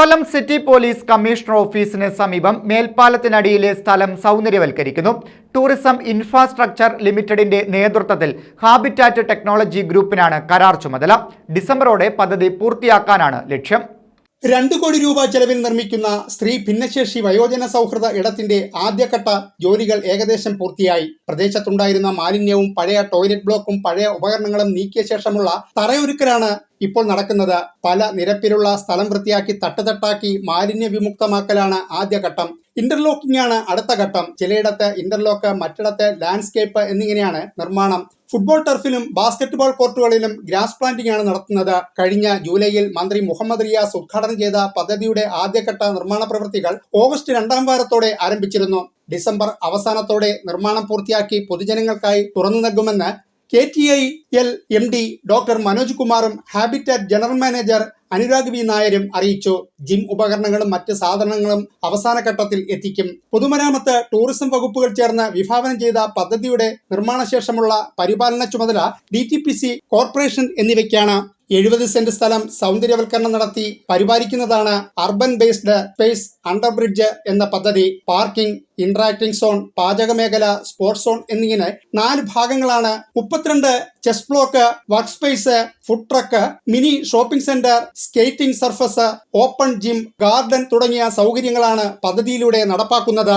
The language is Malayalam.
കൊല്ലം സിറ്റി പോലീസ് കമ്മീഷണർ ഓഫീസിന് സമീപം മേൽപ്പാലത്തിനടിയിലെ സ്ഥലം സൗന്ദര്യവൽക്കരിക്കുന്നു. ടൂറിസം ഇൻഫ്രാസ്ട്രക്ചർ ലിമിറ്റഡിന്റെ നേതൃത്വത്തിൽ ഹാബിറ്റാറ്റ് ടെക്നോളജി ഗ്രൂപ്പിനാണ് കരാർ ചുമതല. ഡിസംബറോടെ പദ്ധതി പൂർത്തിയാക്കാനാണ് ലക്ഷ്യം. രണ്ടു കോടി രൂപ ചെലവിൽ നിർമ്മിക്കുന്ന സ്ത്രീ ഭിന്നശേഷി വയോജന സൗഹൃദ ഇടത്തിന്റെ ആദ്യഘട്ട ജോലികൾ ഏകദേശം പൂർത്തിയായി. പ്രദേശത്തുണ്ടായിരുന്ന മാലിന്യവും പഴയ ടോയ്ലറ്റ് ബ്ലോക്കും പഴയ ഉപകരണങ്ങളും നീക്കിയ ശേഷമുള്ള തറയൊരുക്കലാണ് ഇപ്പോൾ നടക്കുന്നത് പല നിരപ്പിലുള്ള സ്ഥലം വൃത്തിയാക്കി തട്ടുതട്ടാക്കി മാലിന്യ വിമുക്തമാക്കലാണ് ആദ്യഘട്ടം ഇന്റർലോക്കിംഗ് ആണ് അടുത്ത ഘട്ടം. ചിലയിടത്ത് ഇന്റർലോക്ക് മറ്റിടത്ത് ലാൻഡ്സ്കേപ്പ് എന്നിങ്ങനെയാണ് നിർമ്മാണം. ഫുട്ബോൾ ടർഫിലും ബാസ്കറ്റ്ബോൾ കോർട്ടുകളിലും ഗ്രാസ് പ്ലാന്റിംഗ് ആണ് നടത്തുന്നത്. കഴിഞ്ഞ ജൂലൈയിൽ മന്ത്രി മുഹമ്മദ് റിയാസ് ഉദ്ഘാടനം ചെയ്ത പദ്ധതിയുടെ ആദ്യഘട്ട നിർമ്മാണ പ്രവൃത്തികൾ ഓഗസ്റ്റ് രണ്ടാം വാരത്തോടെ ആരംഭിച്ചിരുന്നു. ഡിസംബർ അവസാനത്തോടെ നിർമ്മാണം പൂർത്തിയാക്കി പൊതുജനങ്ങൾക്കായി തുറന്നു നൽകുമെന്ന് K T I L M D doctor Manoj കുമാറും habitat general manager Anurag V നായരും അറിയിച്ചു. ജിം ഉപകരണങ്ങളും മറ്റ് സാധനങ്ങളും അവസാന ഘട്ടത്തിൽ എത്തിക്കും. പൊതുമരാമത്ത് ടൂറിസം വകുപ്പുകൾ ചേർന്ന് വിഭാവനം ചെയ്ത പദ്ധതിയുടെ നിർമ്മാണശേഷമുള്ള പരിപാലന ചുമതല ഡി കോർപ്പറേഷൻ എന്നിവയ്ക്കാണ്. എഴുപത് സെന്റ് സ്ഥലം സൗന്ദര്യവൽക്കരണം നടത്തി പരിപാലിക്കുന്നതാണ് urban based space under bridge എന്ന പദ്ധതി. പാർക്കിംഗ് ഇന്ററാക്ടിംഗ് സോൺ പാചക മേഖല സ്പോർട്സ് സോൺ എന്നിങ്ങനെ നാല് ഭാഗങ്ങളാണ്. മുപ്പത്തിരണ്ട് chess block work space food truck mini shopping centre skating surface open gym garden തുടങ്ങിയ സൗകര്യങ്ങളാണ് പദ്ധതിയിലൂടെ നടപ്പാക്കുന്നത്.